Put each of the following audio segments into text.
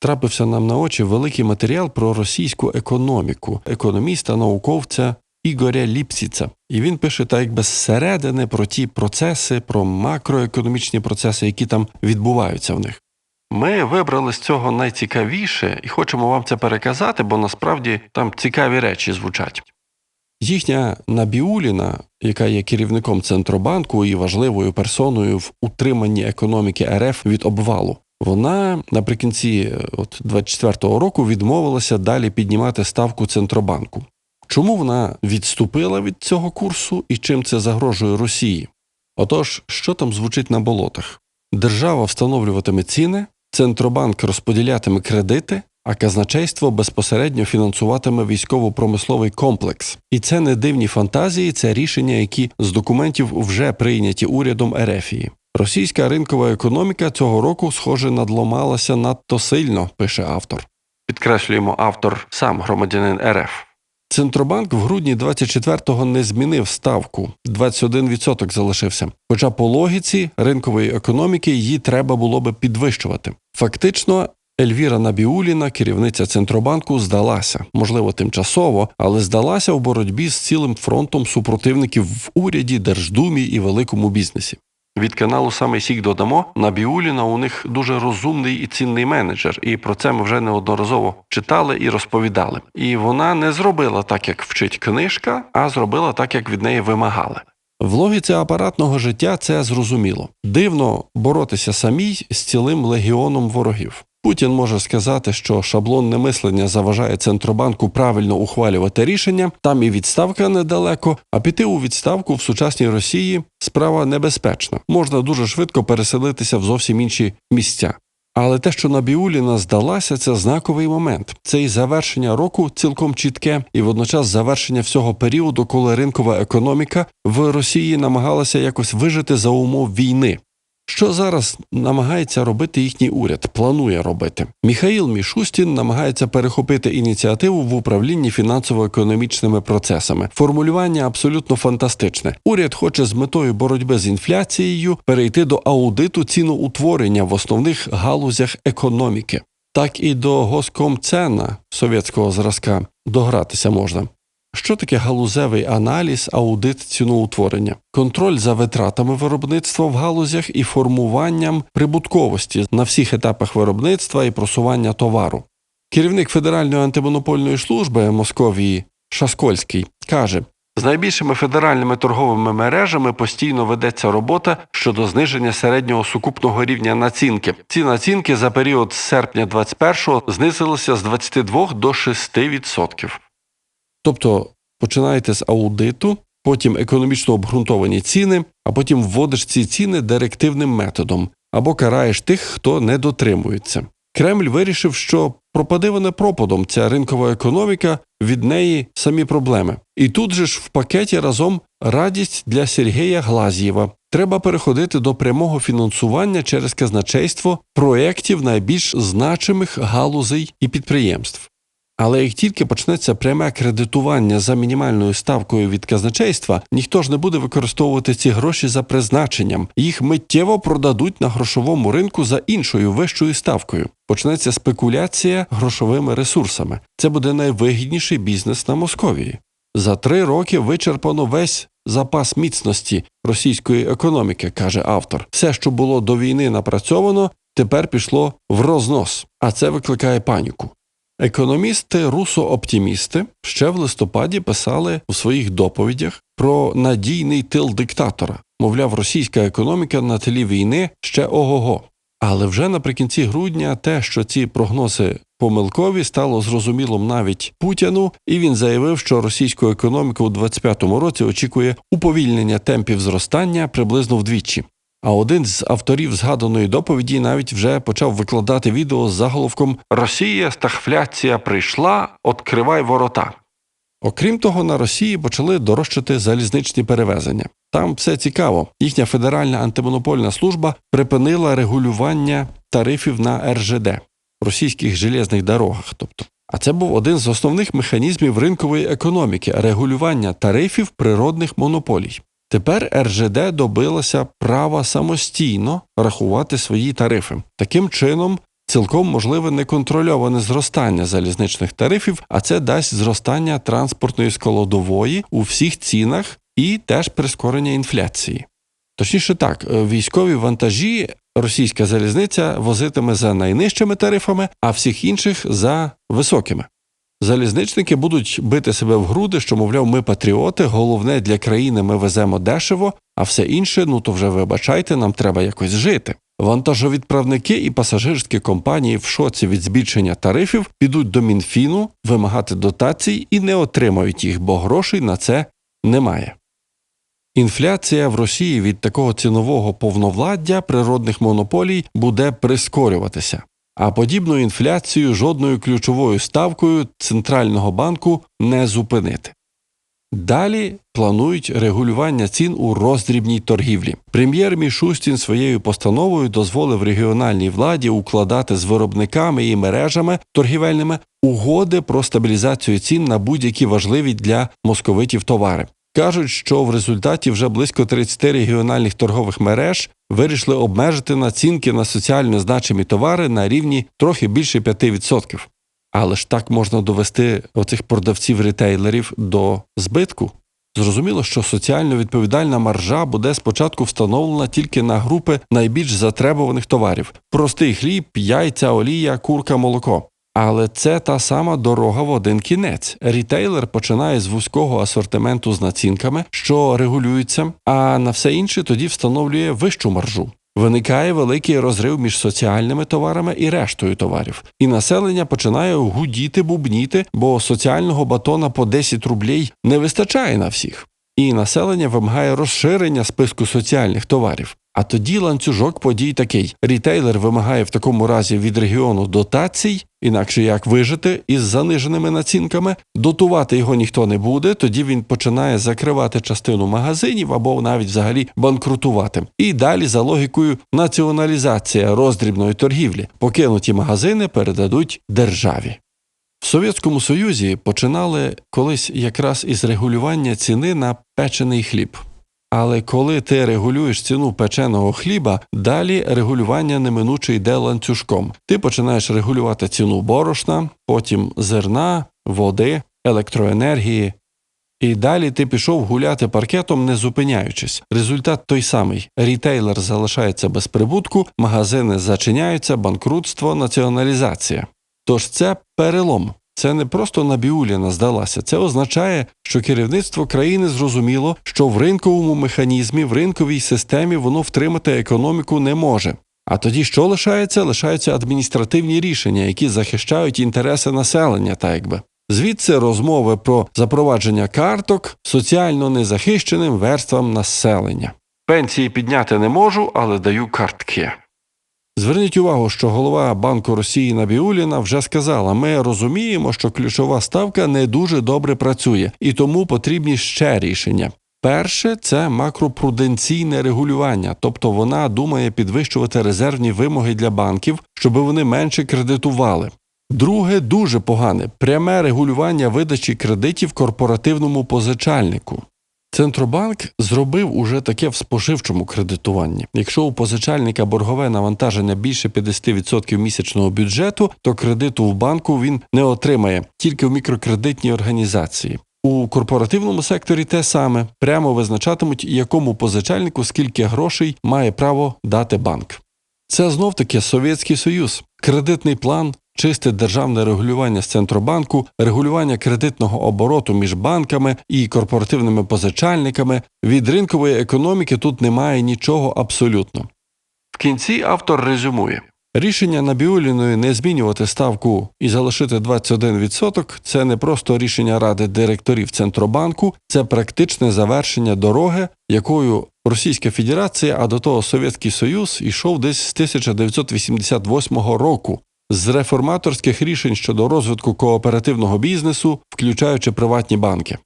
трапився нам на очі великий матеріал про російську економіку, економіста, науковця Ігоря Ліпсіца. І він пише так якби зсередини про ті процеси, про макроекономічні процеси, які там відбуваються в них. Ми вибрали з цього найцікавіше і хочемо вам це переказати, бо насправді там цікаві речі звучать. Їхня Набіуліна, яка є керівником Центробанку і важливою персоною в утриманні економіки РФ від обвалу, вона наприкінці е, от 24-го року відмовилася далі піднімати ставку Центробанку. Чому вона відступила від цього курсу і чим це загрожує Росії? Отож, що там звучить на болотах? Держава встановлюватиме ціни, Центробанк розподілятиме кредити, а казначейство безпосередньо фінансуватиме військово-промисловий комплекс. І це не дивні фантазії, це рішення, які з документів вже прийняті урядом Ерефії. Російська ринкова економіка цього року, схоже, надломалася надто сильно, пише автор. Підкреслюємо автор сам громадянин РФ. Центробанк в грудні 24-го не змінив ставку, 21% залишився. Хоча по логіці ринкової економіки її треба було би підвищувати. Фактично, Ельвіра Набіуліна, керівниця Центробанку, здалася, можливо, тимчасово, але здалася в боротьбі з цілим фронтом супротивників в уряді, Держдумі і великому бізнесі. Від каналу саме Сік додамо Набіуліна у них дуже розумний і цінний менеджер, і про це ми вже неодноразово читали і розповідали. І вона не зробила так, як вчить книжка, а зробила так, як від неї вимагали. В логіці апаратного життя це зрозуміло. Дивно боротися самій з цілим легіоном ворогів. Путін може сказати, що шаблонне мислення заважає центробанку правильно ухвалювати рішення, там і відставка недалеко, а піти у відставку в сучасній Росії справа небезпечна. Можна дуже швидко переселитися в зовсім інші місця. Але те, що Набіуліна здалася, це знаковий момент. Це і завершення року цілком чітке, і водночас завершення всього періоду, коли ринкова економіка в Росії намагалася якось вижити за умов війни. Що зараз намагається робити їхній уряд, планує робити. Міхаїл Мішустін намагається перехопити ініціативу в управлінні фінансово-економічними процесами. Формулювання абсолютно фантастичне. Уряд хоче з метою боротьби з інфляцією перейти до аудиту ціноутворення в основних галузях економіки. Так і до госкомцена совєтського зразка догратися можна. Що таке галузевий аналіз, аудит ціноутворення, контроль за витратами виробництва в галузях і формуванням прибутковості на всіх етапах виробництва і просування товару. Керівник Федеральної антимонопольної служби Московії Шаскольський каже: з найбільшими федеральними торговими мережами постійно ведеться робота щодо зниження середнього сукупного рівня націнки. Ці націнки за період з серпня 21-го знизилися з 22 до 6%. Тобто починаєте з аудиту, потім економічно обґрунтовані ціни, а потім вводиш ці ціни директивним методом або караєш тих, хто не дотримується. Кремль вирішив, що пропаде вона пропадом ця ринкова економіка, від неї самі проблеми. І тут же ж в пакеті разом радість для Сергія Глазєва. Треба переходити до прямого фінансування через казначейство проєктів найбільш значимих галузей і підприємств. Але як тільки почнеться пряме кредитування за мінімальною ставкою від казначейства, ніхто ж не буде використовувати ці гроші за призначенням. Їх миттєво продадуть на грошовому ринку за іншою вищою ставкою. Почнеться спекуляція грошовими ресурсами. Це буде найвигідніший бізнес на Московії. За три роки вичерпано весь запас міцності російської економіки, каже автор. Все, що було до війни напрацьовано, тепер пішло в рознос, а це викликає паніку. Економісти русо-оптімісти ще в листопаді писали у своїх доповідях про надійний тил диктатора. Мовляв, російська економіка на тлі війни ще ого-го. Але вже наприкінці грудня те, що ці прогнози помилкові, стало зрозумілим навіть Путіну, і він заявив, що російську економіку у 2025 році очікує уповільнення темпів зростання приблизно вдвічі. А один з авторів згаданої доповіді навіть вже почав викладати відео з заголовком Росія стагфляція прийшла, откривай ворота. Окрім того, на Росії почали дорожчати залізничні перевезення. Там все цікаво. Їхня федеральна антимонопольна служба припинила регулювання тарифів на РЖД російських железних дорогах. Тобто, а це був один з основних механізмів ринкової економіки регулювання тарифів природних монополій. Тепер РЖД добилася права самостійно рахувати свої тарифи. Таким чином, цілком можливе неконтрольоване зростання залізничних тарифів, а це дасть зростання транспортної складової у всіх цінах і теж прискорення інфляції. Точніше так, е, військові вантажі російська залізниця возитиме за найнижчими тарифами, а всіх інших за високими. Залізничники будуть бити себе в груди, що, мовляв, ми патріоти, головне для країни ми веземо дешево, а все інше, ну то вже вибачайте, нам треба якось жити. Вантажовідправники і пасажирські компанії в шоці від збільшення тарифів підуть до Мінфіну вимагати дотацій і не отримають їх, бо грошей на це немає. Інфляція в Росії від такого цінового повновладдя природних монополій буде прискорюватися, а подібну інфляцію жодною ключовою ставкою центрального банку не зупинити. Далі планують регулювання цін у роздрібній торгівлі. Прем'єр Мішустін своєю постановою дозволив регіональній владі укладати з виробниками і мережами торгівельними угоди про стабілізацію цін на будь-які важливі для московитів товари. Кажуть, що в результаті вже близько 30 регіональних торгових мереж вирішили обмежити націнки на соціально значимі товари на рівні трохи більше 5%. Але ж так можна довести оцих продавців-ретейлерів до збитку. Зрозуміло, що соціально відповідальна маржа буде спочатку встановлена тільки на групи найбільш затребуваних товарів: простий хліб, яйця, олія, курка, молоко. Але це та сама дорога в один кінець. Рітейлер починає з вузького асортименту з націнками, що регулюються, а на все інше тоді встановлює вищу маржу. Виникає великий розрив між соціальними товарами і рештою товарів, і населення починає гудіти, бубніти, бо соціального батона по 10 рублей не вистачає на всіх. І населення вимагає розширення списку соціальних товарів. А тоді ланцюжок подій такий: рітейлер вимагає в такому разі від регіону дотацій, інакше як вижити із заниженими націнками, дотувати його ніхто не буде. Тоді він починає закривати частину магазинів або навіть взагалі банкрутувати. І далі за логікою націоналізація роздрібної торгівлі, покинуті магазини передадуть державі. В Совєтському Союзі починали колись якраз із регулювання ціни на печений хліб. Але коли ти регулюєш ціну печеного хліба, далі регулювання неминуче йде ланцюжком. Ти починаєш регулювати ціну борошна, потім зерна, води, електроенергії. І далі ти пішов гуляти паркетом, не зупиняючись. Результат той самий: рітейлер залишається без прибутку, магазини зачиняються, банкрутство, націоналізація. Тож це перелом. Це не просто Набіуліна здалася. Це означає, що керівництво країни зрозуміло, що в ринковому механізмі, в ринковій системі воно втримати економіку не може. А тоді що лишається? Лишаються адміністративні рішення, які захищають інтереси населення, так якби. Звідси розмови про запровадження карток соціально незахищеним верствам населення. Пенсії підняти не можу, але даю картки. Зверніть увагу, що голова Банку Росії Набіуліна вже сказала: ми розуміємо, що ключова ставка не дуже добре працює, і тому потрібні ще рішення. Перше це макропруденційне регулювання, тобто вона думає підвищувати резервні вимоги для банків, щоб вони менше кредитували. Друге, дуже погане пряме регулювання видачі кредитів корпоративному позичальнику. Центробанк зробив уже таке в споживчому кредитуванні. Якщо у позичальника боргове навантаження більше 50% місячного бюджету, то кредиту в банку він не отримає тільки в мікрокредитній організації. У корпоративному секторі те саме прямо визначатимуть, якому позичальнику скільки грошей має право дати банк. Це знов таки Совєтський Союз, кредитний план, чисте державне регулювання з центробанку, регулювання кредитного обороту між банками і корпоративними позичальниками. Від ринкової економіки тут немає нічого абсолютно. В кінці автор резюмує. Рішення Набіуліної не змінювати ставку і залишити 21% – це не просто рішення ради директорів Центробанку, це практичне завершення дороги, якою Російська Федерація, а до того Совєтський Союз ішов десь з 1988 року. З реформаторських рішень щодо розвитку кооперативного бізнесу, включаючи приватні банки.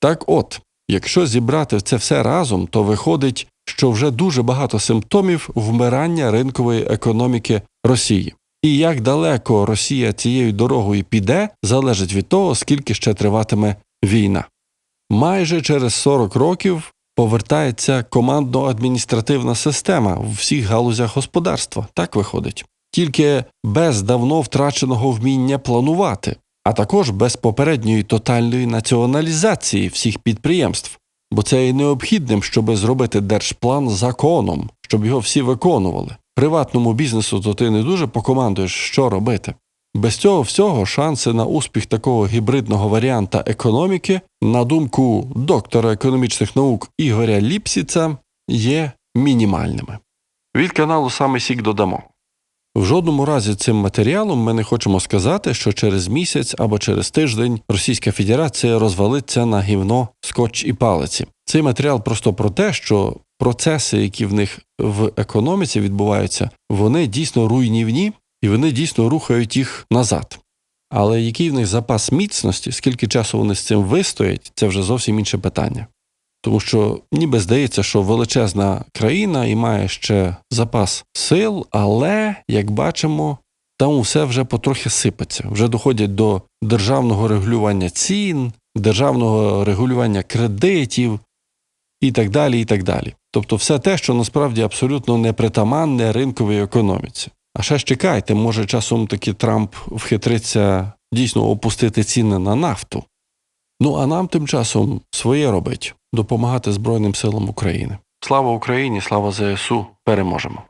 Так от, якщо зібрати це все разом, то виходить, що вже дуже багато симптомів вмирання ринкової економіки Росії. І як далеко Росія цією дорогою піде, залежить від того, скільки ще триватиме війна. Майже через 40 років повертається командно-адміністративна система в всіх галузях господарства. Так виходить. Тільки без давно втраченого вміння планувати, а також без попередньої тотальної націоналізації всіх підприємств. Бо це є необхідним, щоб зробити держплан законом, щоб його всі виконували. Приватному бізнесу то ти не дуже покомандуєш, що робити. Без цього всього шанси на успіх такого гібридного варіанта економіки, на думку доктора економічних наук Ігоря Ліпсіца, є мінімальними. Від каналу саме Сік додамо. В жодному разі цим матеріалом ми не хочемо сказати, що через місяць або через тиждень Російська Федерація розвалиться на гівно, скотч і палиці. Цей матеріал просто про те, що процеси, які в них в економіці відбуваються, вони дійсно руйнівні і вони дійсно рухають їх назад. Але який в них запас міцності, скільки часу вони з цим вистоять, це вже зовсім інше питання. Тому що ніби здається, що величезна країна і має ще запас сил, але, як бачимо, там усе вже потрохи сипеться. Вже доходять до державного регулювання цін, державного регулювання кредитів і так далі. і так далі. Тобто все те, що насправді абсолютно непритаманне ринковій економіці. А ще ж чекайте, може часом таки Трамп вхитриться дійсно опустити ціни на нафту. Ну а нам тим часом своє робить допомагати Збройним силам України. Слава Україні, слава ЗСУ, переможемо.